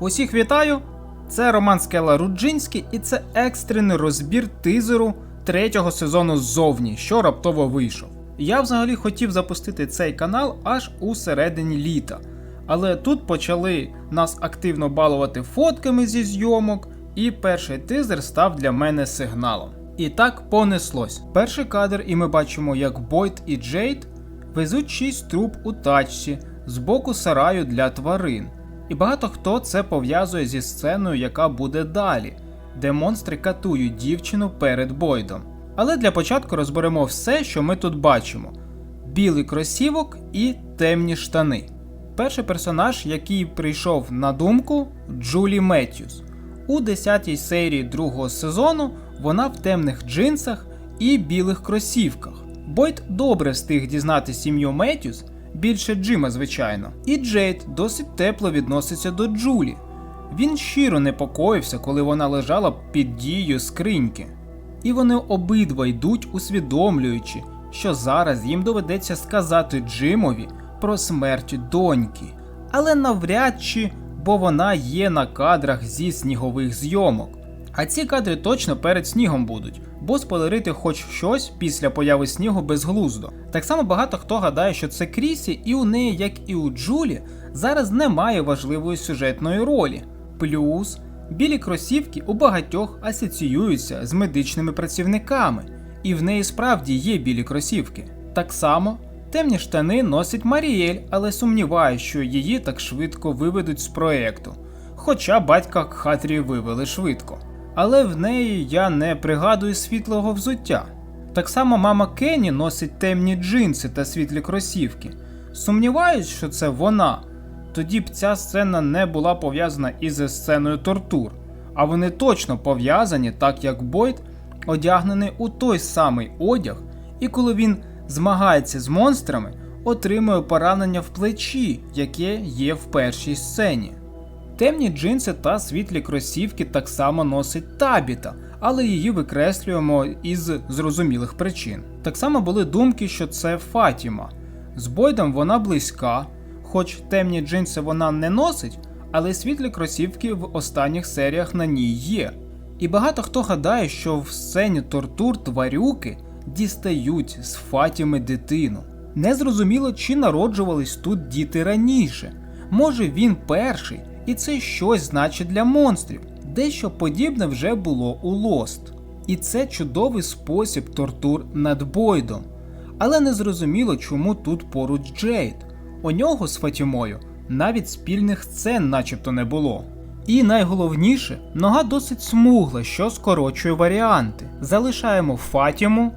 Усіх вітаю! Це Роман Скела Руджинський, і це екстрений розбір тизеру третього сезону ззовні, що раптово вийшов. Я взагалі хотів запустити цей канал аж у середині літа, але тут почали нас активно балувати фотками зі зйомок, і перший тизер став для мене сигналом. І так понеслось. Перший кадр, і ми бачимо, як Бойд і Джейд везуть шість труб у тачці з боку сараю для тварин. І багато хто це пов'язує зі сценою, яка буде далі, де монстри катують дівчину перед Бойдом. Але для початку розберемо все, що ми тут бачимо: білий кросівок і темні штани. Перший персонаж, який прийшов на думку, Джулі Меттьюс. У 10-й серії другого сезону вона в темних джинсах і білих кросівках. Бойд добре встиг дізнати сім'ю Меттьюс, більше Джима, звичайно. І Джейд досить тепло відноситься до Джулі. Він щиро непокоївся, коли вона лежала під дією скриньки. І вони обидва йдуть, усвідомлюючи, що зараз їм доведеться сказати Джимові про смерть доньки. Але навряд чи, бо вона є на кадрах зі снігових зйомок. А ці кадри точно перед снігом будуть, бо спойлерити хоч щось після появи снігу безглуздо. Так само багато хто гадає, що це Крісі, і у неї, як і у Джулі, зараз немає важливої сюжетної ролі. Плюс білі кросівки у багатьох асоціюються з медичними працівниками, і в неї справді є білі кросівки. Так само темні штани носить Маріель, але сумніваюся, що її так швидко виведуть з проекту. Хоча батька Кхатрі вивели швидко. Але в неї я не пригадую світлого взуття. Так само мама Кенні носить темні джинси та світлі кросівки. Сумніваюсь, що це вона. Тоді б ця сцена не була пов'язана із сценою тортур, а вони точно пов'язані, так як Бойд одягнений у той самий одяг, і коли він змагається з монстрами, отримує поранення в плечі, яке є в першій сцені. Темні джинси та світлі кросівки так само носить Табіта, але її викреслюємо із зрозумілих причин. Так само були думки, що це Фатіма. З Бойдом вона близька, хоч темні джинси вона не носить, але світлі кросівки в останніх серіях на ній є. І багато хто гадає, що в сцені тортур тварюки дістають з Фатіми дитину. Незрозуміло, чи народжувались тут діти раніше. Може він перший, і це щось значить для монстрів. Дещо подібне вже було у Lost. І це чудовий спосіб тортур над Бойдом. Але не зрозуміло, чому тут поруч Джейд. У нього з Фатімою навіть спільних сцен начебто не було. І найголовніше, нога досить смугла, що скорочує варіанти. Залишаємо Фатіму,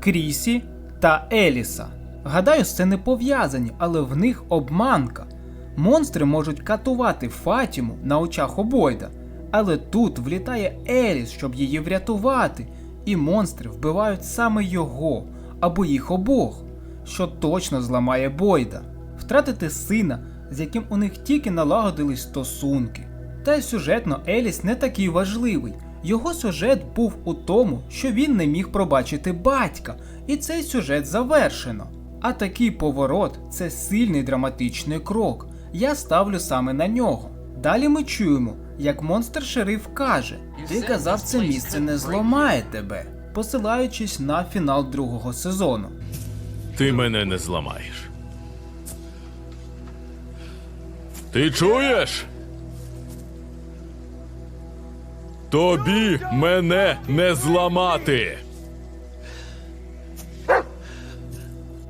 Крісі та Еліса. Гадаю, сцени пов'язані, але в них обманка. Монстри можуть катувати Фатіму на очах обойда, але тут влітає Еліс, щоб її врятувати, і монстри вбивають саме його або їх обох, що точно зламає Бойда, втратити сина, з яким у них тільки налагодились стосунки. Та й сюжетно Еліс не такий важливий. Його сюжет був у тому, що він не міг пробачити батька, і цей сюжет завершено. А такий поворот це сильний драматичний крок. Я ставлю саме на нього. Далі ми чуємо, як монстр шериф каже: Ти казав, це місце не зламає тебе, посилаючись на фінал другого сезону. Ти мене не зламаєш. Ти чуєш? Тобі мене не зламати.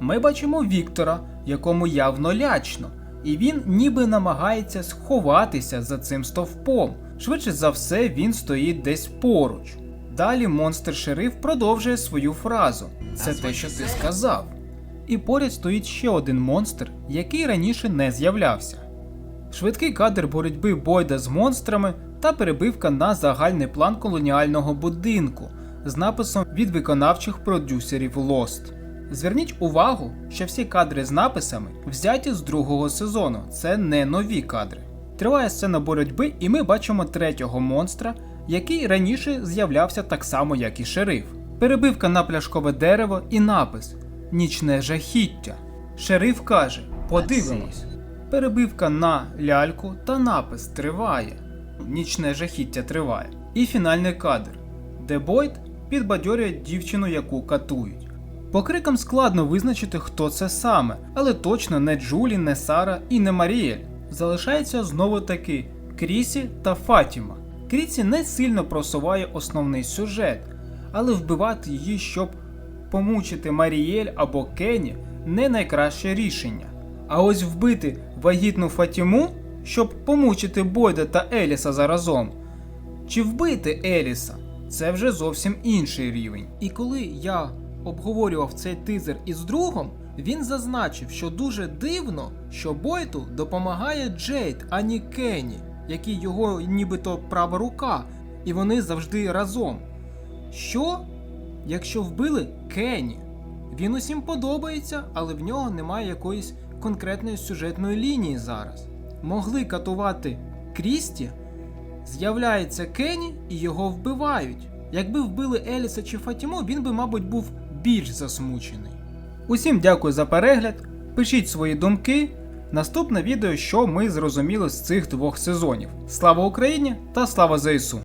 Ми бачимо Віктора, якому явно лячно, і він ніби намагається сховатися за цим стовпом. Швидше за все, він стоїть десь поруч. Далі монстр шериф продовжує свою фразу: Це те, що ти сказав. І поряд стоїть ще один монстр, який раніше не з'являвся. Швидкий кадр боротьби Бойда з монстрами та перебивка на загальний план колоніального будинку з написом від виконавчих продюсерів Lost. Зверніть увагу, що всі кадри з написами взяті з другого сезону, це не нові кадри. Триває сцена боротьби, і ми бачимо третього монстра, який раніше з'являвся так само, як і шериф. Перебивка на пляшкове дерево і напис Нічне жахіття. Шериф каже: Подивимось. перебивка на ляльку та напис триває. Нічне жахіття триває. І фінальний кадр, де Бойд підбадьорює дівчину, яку катують. По крикам складно визначити, хто це саме, але точно не Джулі, не Сара і не Маріель. Залишається знову таки Крісі та Фатіма. Крісі не сильно просуває основний сюжет, але вбивати її, щоб помучити Маріель або Кені, не найкраще рішення. А ось вбити вагітну Фатіму, щоб помучити Бойда та Еліса заразом, чи вбити Еліса це вже зовсім інший рівень. І коли я обговорював цей тизер із другом, він зазначив, що дуже дивно, що Бойту допомагає Джейд, а не Кенні, який його нібито права рука, і вони завжди разом. Що, якщо вбили Кенні? Він усім подобається, але в нього немає якоїсь конкретної сюжетної лінії зараз. Могли катувати Крісті, З'являється Кенні і його вбивають. Якби вбили Еліса чи Фатімо, він би, мабуть, був більш засмучений. Усім дякую за перегляд. Пишіть свої думки. Наступне відео, що ми зрозуміли з цих двох сезонів. Слава Україні та слава ЗСУ!